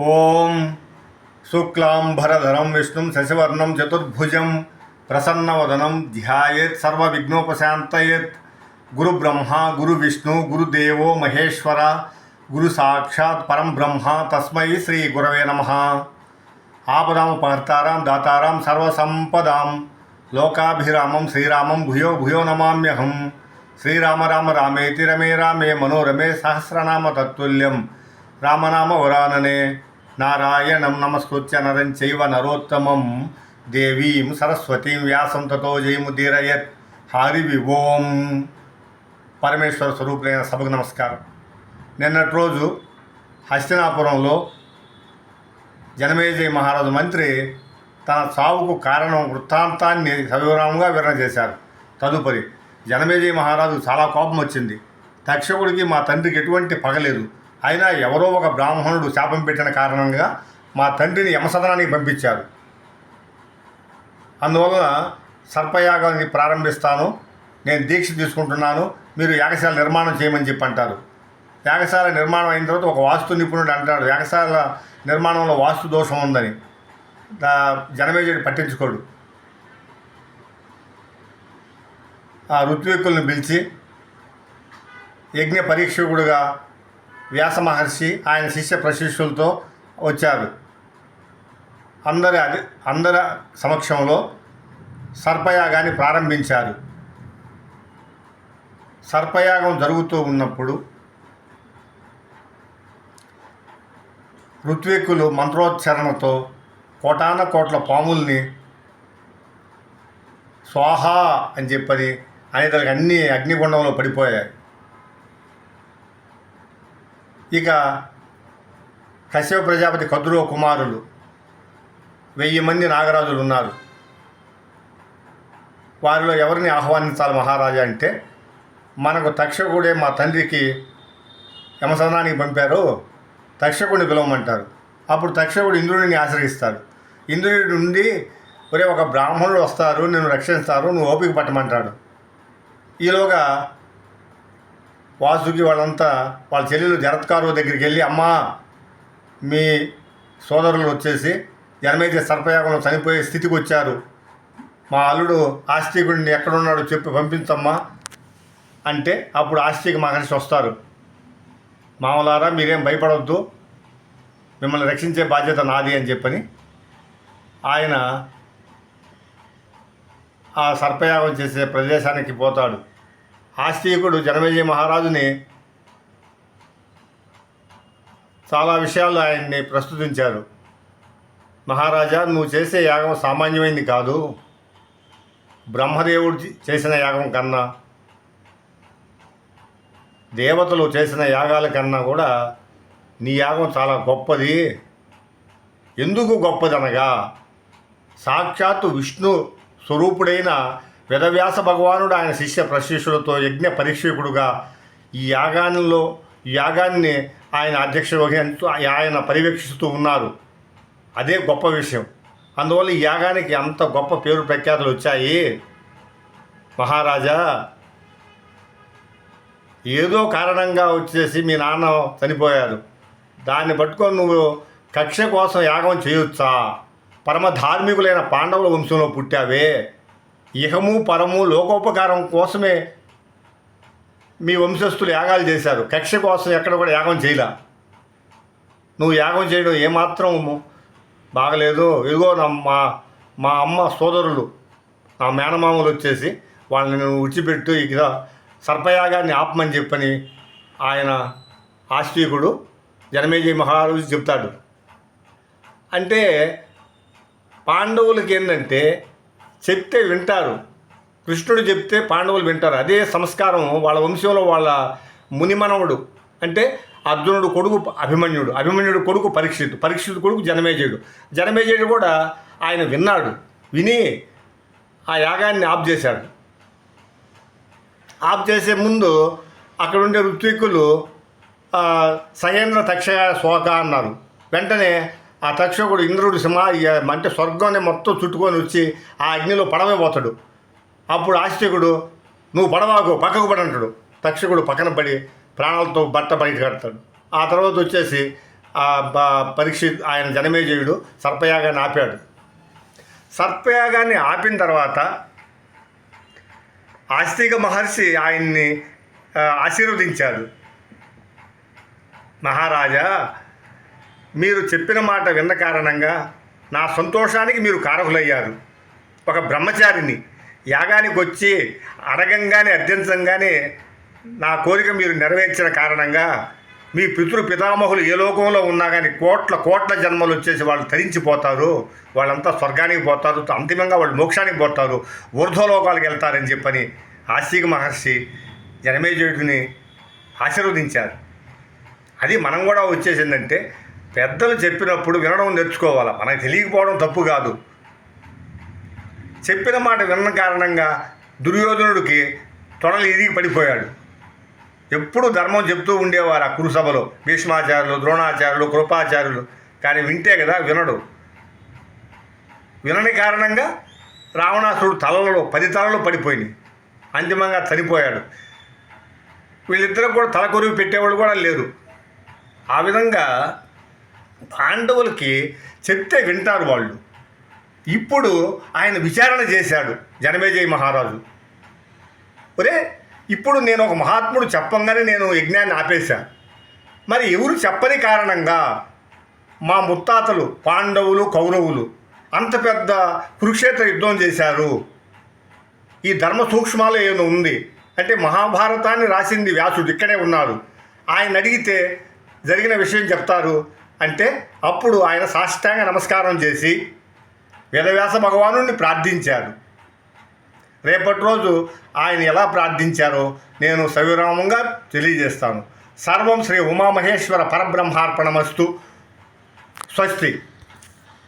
ॐ शुक्लाम्भरधरं विष्णुं शशिवर्णं चतुर्भुजं प्रसन्नवदनं ध्यायेत् सर्वविघ्नोपशान्तयेत्। गुरुब्रह्मा, गुरुविष्णु, गुरुदेवो महेश्वर, गुरुसाक्षात् परम ब्रह्मा तस्म श्री गुरव नम। आपदा आपदामुपहर्तारां दातारां, सर्वसम्पदां, लोकाभिरामं, श्रीरामं भूयो भूयो नमाम्यहं। श्रीराम, राम, रामेति, रमे रामे, मनोरमे, सहस्रनाम तत्तुल्यं। రామనామ వరాననే నారాయణం నమస్కృత్య నరం చైవ నరోత్తమం దేవీం సరస్వతీం వ్యాసం తతో జయముదీరయత్ హరి ఓం పరమేశ్వర స్వరూపులైన సభకు నమస్కారం. నిన్నటి రోజు హస్తినాపురంలో జనమేజయ మహారాజు మంత్రి తన చావుకు కారణం వృత్తాంతాన్ని సవివరంగా వివరణ చేశారు. తదుపరి జనమేజయ మహారాజు చాలా కోపం వచ్చింది. తక్షకుడికి మా తండ్రికి ఎటువంటి పగలేదు అయినా ఎవరో ఒక బ్రాహ్మణుడు శాపం పెట్టిన కారణంగా మా తండ్రిని యమసదనానికి పంపించారు. అందువలన సర్పయాగాన్ని ప్రారంభిస్తాను నేను దీక్ష తీసుకుంటున్నాను మీరు యాగశాల నిర్మాణం చేయమని చెప్పి అంటారు. యాగశాల నిర్మాణం అయిన తర్వాత ఒక వాస్తు నిపుణుడు అంటాడు యాగశాల నిర్మాణంలో వాస్తు దోషం ఉందని. జనమేజుడు పట్టించుకోడు. ఆ ఋత్విక్కుల్ని పిలిచి యజ్ఞ పరీక్షకుడుగా వ్యాస మహర్షి ఆయన శిష్య ప్రశిష్యులతో వచ్చారు. అందరి అది అందరి సమక్షంలో సర్పయాగాన్ని ప్రారంభించారు. సర్పయాగం జరుగుతూ ఉన్నప్పుడు ఋత్విక్కులు మంత్రోచ్చరణతో కోటాన కోట్ల పాముల్ని స్వాహా అని చెప్పని అనేతలకు అన్ని అగ్నిగుండంలో పడిపోయాయి. ఇక కశ్యప ప్రజాపతి కదురో కుమారులు వెయ్యి మంది నాగరాజులు ఉన్నారు. వారిలో ఎవరిని ఆహ్వానించాలి మహారాజా అంటే మనకు తక్షకుడే మా తండ్రికి యమసదనానికి పంపారు తక్షకుడిని పిలవమంటారు. అప్పుడు తక్షకుడు ఇంద్రుడిని ఆశ్రయిస్తాడు. ఇంద్రుడి నుండి ఒరే ఒక బ్రాహ్మణుడు వస్తారు నిన్ను రక్షిస్తారు నువ్వు ఓపిక పట్టమంటాడు. ఈలోగా వాసుకి వాళ్ళంతా వాళ్ళ చెల్లెలు జరత్కారు దగ్గరికి వెళ్ళి అమ్మా మీ సోదరులు వచ్చేసి జనమైతే సర్పయాగంలో చనిపోయే స్థితికి వచ్చారు మా అల్లుడు ఆస్తికుడిని ఎక్కడున్నాడో చెప్పి పంపించమ్మా అంటే అప్పుడు ఆస్తిక మహర్షి వస్తారు. మామలారా మీరేం భయపడవద్దు మిమ్మల్ని రక్షించే బాధ్యత నాది అని చెప్పని ఆయన ఆ సర్పయాగం చేసే ప్రదేశానికి పోతాడు. ఆస్తికుడు జనమేజయ మహారాజుని చాలా విషయాలు ఆయన్ని ప్రస్తుతించారు. మహారాజా నువ్వు చేసే యాగం సామాన్యమైంది కాదు. బ్రహ్మదేవుడు చేసిన యాగం కన్నా దేవతలు చేసిన యాగాల కన్నా కూడా నీ యాగం చాలా గొప్పది. ఎందుకు గొప్పదనగా? సాక్షాత్తు విష్ణు స్వరూపుడైన వేదవ్యాస భగవానుడు ఆయన శిష్య ప్రశిష్యులతో యజ్ఞ పరీక్షకుడుగా ఈ యాగాల్లో యాగాన్ని ఆయన అధ్యక్ష ఆయన పర్యవేక్షిస్తూ ఉన్నారు. అదే గొప్ప విషయం. అందువల్ల ఈ యాగానికి అంత గొప్ప పేరు ప్రఖ్యాతులు వచ్చాయి. మహారాజా ఏదో కారణంగా వచ్చేసి మీ నాన్న చనిపోయారు దాన్ని పట్టుకొని నువ్వు కక్ష కోసం యాగం చేయొచ్చా? పరమ ధార్మికులైన పాండవుల వంశంలో పుట్టావే. ఇహము పరము లోకోపకారం కోసమే మీ వంశస్థులు యాగాలు చేశారు. కక్ష కోసం ఎక్కడ కూడా యాగం చేయలే. నువ్వు యాగం చేయడం ఏమాత్రం బాగలేదు. ఇదిగో నా మా మా అమ్మ సోదరులు నా మేనమామలు వచ్చేసి వాళ్ళని విడిచిపెట్టు ఇక సర్పయాగాన్ని ఆపమని చెప్పని ఆయన ఆస్తికుడు జనమేజయ మహారాజు చెప్తాడు. అంటే పాండవులకి ఏంటంటే చెప్తే వింటారు. కృష్ణుడు చెప్తే పాండవులు వింటారు. అదే సంస్కారం వాళ్ళ వంశంలో వాళ్ళ మునిమనవుడు. అంటే అర్జునుడు కొడుకు అభిమన్యుడు. అభిమన్యుడు కొడుకు పరీక్షితుడు పరీక్షితుడు కొడుకు జనమేజయుడు. జనమేజయుడు కూడా ఆయన విన్నాడు. విని ఆ యాగాన్ని ఆఫ్ చేశాడు. ఆఫ్ చేసే ముందు అక్కడ ఉండే ఋత్విక్కులు సహేంద్ర తక్ష శోక అన్నారు. వెంటనే ఆ తక్షకుడు ఇంద్రుడు సింహ అంటే స్వర్గాన్ని మొత్తం చుట్టుకొని వచ్చి ఆ అగ్నిలో పడవైపోతాడు అప్పుడు ఆస్తికుడు నువ్వు పడవాకు పక్కకు పడి అంటాడు. తక్షకుడు పక్కన పడి ప్రాణాలతో బట్ట బయట కడతాడు. ఆ తర్వాత వచ్చేసి ఆ ఆయన జనమేజయుడు సర్పయాగాన్ని ఆపాడు. సర్పయాగాన్ని ఆపిన తర్వాత ఆస్తిక మహర్షి ఆయన్ని ఆశీర్వదించాడు. మహారాజా మీరు చెప్పిన మాట విన్న కారణంగా నా సంతోషానికి మీరు కారకులయ్యారు. ఒక బ్రహ్మచారిని యాగానికి వచ్చి అడగంగానే అర్థించంగానే నా కోరిక మీరు నెరవేర్చిన కారణంగా మీ పితృ పితామహులు ఏ లోకంలో ఉన్నా కానీ కోట్ల కోట్ల జన్మలు వచ్చేసి వాళ్ళు తరించిపోతారు. వాళ్ళంతా స్వర్గానికి పోతారు. అంతిమంగా వాళ్ళు మోక్షానికి పోతారు. ఊర్ధ్వలోకాలకు వెళ్తారని చెప్పని ఆశీక మహర్షి జనమేజయుడిని ఆశీర్వదించారు. అది మనం కూడా వచ్చేసిందంటే పెద్దలు చెప్పినప్పుడు వినడం నేర్చుకోవాలి? మనకు తెలియకపోవడం తప్పు కాదు. చెప్పిన మాట విన్న కారణంగా దుర్యోధనుడికి తొడలు ఇరిగి పడిపోయాడు. ఎప్పుడు ధర్మం చెప్తూ ఉండేవారు ఆ కురుసభలో. భీష్మాచార్యులు ద్రోణాచార్యులు కృపాచార్యులు. కానీ వింటే కదా వినడు. వినని కారణంగా రావణాసురుడు తలలో పది తలలు పడిపోయినాయి. అంతిమంగా చనిపోయాడు. వీళ్ళిద్దరికి కూడా తల కొరివి పెట్టేవాళ్ళు కూడా లేరు. ఆ విధంగా పాండవులకి చెప్తే వింటారు వాళ్ళు. ఇప్పుడు ఆయన విచారణ చేశాడు జనమేజయ మహారాజు. ఒరే ఇప్పుడు నేను ఒక మహాత్ముడు చెప్పంగానే నేను యజ్ఞాన్ని ఆపేశా. మరి ఎవరు చెప్పని కారణంగా మా ముత్తాతలు పాండవులు కౌరవులు అంత పెద్ద కురుక్షేత్ర యుద్ధం చేశారు? ఈ ధర్మ సూక్ష్మాలు ఏదో ఉంది? అంటే మహాభారతాన్ని రాసింది వ్యాసుడు ఇక్కడే ఉన్నారు. ఆయన అడిగితే జరిగిన విషయం చెప్తారు. అంటే అప్పుడు ఆయన సాష్టాంగ నమస్కారం చేసి వేదవ్యాస భగవాను ప్రార్థించాడు. రేపటి రోజు ఆయన ఎలా ప్రార్థించారో నేను సవిరామంగా తెలియజేస్తాను. సర్వం శ్రీ ఉమామహేశ్వర పరబ్రహ్మార్పణమస్తు. స్వస్తి.